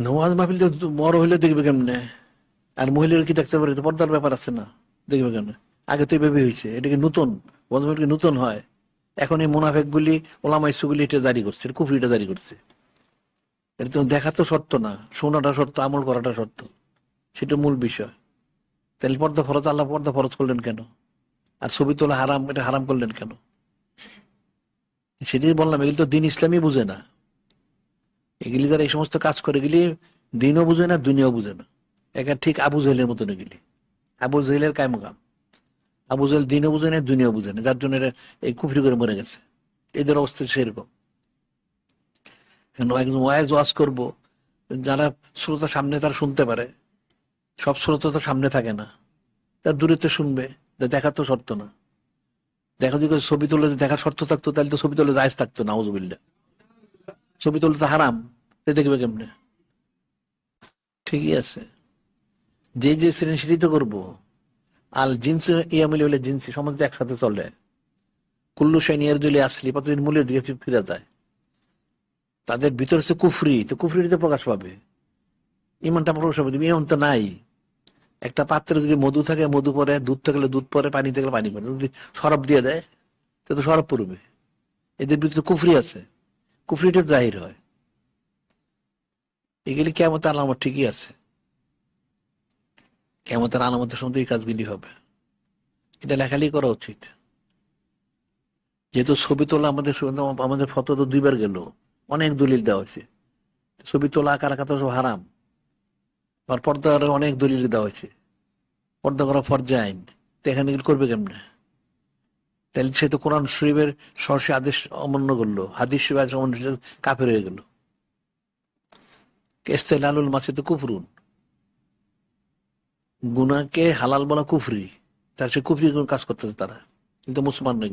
নওয়াজ মাহফিল বড় হইলে দেখবে কেমনে? আর মহিলারা কি দেখতে পারে? পর্দার ব্যাপার আছে না। দেখবে কেমনে? আগে তো এইভাবে হয়েছে। এটা কি নতুন? নতুন হয়? এখন এই মুনাফেক গুলি ওলামাইসু গুলি এটা জারি করছে কুফরিটা জারি করছে। এটা তো দেখা তো শর্ত না। শোনাটা সত্য আমল করাটা শর্ত। সেটা মূল বিষয়। তাহলে পর্দা ফরজ, আল্লাহ পর্দা ফরজ করলেন কেন? আর ছবি তোলা হারাম, এটা হারাম করলেন কেন? সেটাই বললাম, এগুলো তো দিন ইসলামই বুঝে না। এগুলি যারা এই সমস্ত কাজ করে গেলি দিনও বুঝে না, দুনিয়াও বুঝে না। একা ঠিক আবু জহেলের মতন এগুলি। আবু জহেলের কায়মকাম আবু জহেল দিনও বুঝে না, দুনিয়াও বুঝে না। যার জন্য এরা এই কুফরি করে মরে গেছে। এদের অবস্থা সেরকম। একজন ওয়াজ ওয়াজ করব, যারা শ্রোতা সামনে তারা শুনতে পারে। সব শ্রোতা তো সামনে থাকে না। তার দূরেতে শুনবে দেখা তো শর্ত না। দেখা যদি ছবি তুলে দেখার শর্ত থাকতো, তাহলে তো ছবি তুলে জায়জ থাকতো না ছবি তুলে তো হারাম। দেখবে কেমনে? ঠিকই আছে। যে যে শ্রেণি সেটি তো করব। আল জিন্স ইয়ামিলি জিন্সি সমাজে একসাথে চলে। কুল্লু সাইনিয়ার দলি আসলি, প্রতিদিন মূল্যের দিকে ফিরে যায় তাদের ভিতরে হচ্ছে কুফরি, তো কুফরিতে প্রকাশ পাবে। ইমানটা প্রকাশ পাবে ইমান তো নাই। একটা পাত্রে যদি মধু থাকে, মধু পরে, দুধ থাকলে দুধ পরে, পানি থাকলে পানি পরে। যদি সরব দিয়ে দেয়, তো সরব পড়বে। এদের ভিতরে কুফরি আছে। কুফরিটা জাহির হয়। এগুলি কেমন আলামত ঠিকই আছে। কেমতের আলামতের এই কাজগুলি হবে। এটা লেখালেখি করা উচিত। যেহেতু ছবি তোলা আমাদের আমাদের ফটো তো দুইবার গেল। অনেক দলিল দেওয়া হয়েছে। ছবি তোলা, আঁকা তো সব হারাম। আর পর্দা অনেক দলিল দেওয়া হয়েছে। পর্দা করা ফর্জে আইন। তো এখানে করবে কেমনে? তাহলে সে তো কোরআন শরীফের সরাসরি আদেশ অমান্য করল। হাদিস শরীফ আদেশ অমান্য কাফের হয়ে গেল। কেস্তে লালুল মাসে তো কুফরুন। গুনাকে হালাল বলা কুফরি, তার সে কুফরি কাজ করতেছে তারা। কিন্তু মুসলমান নয়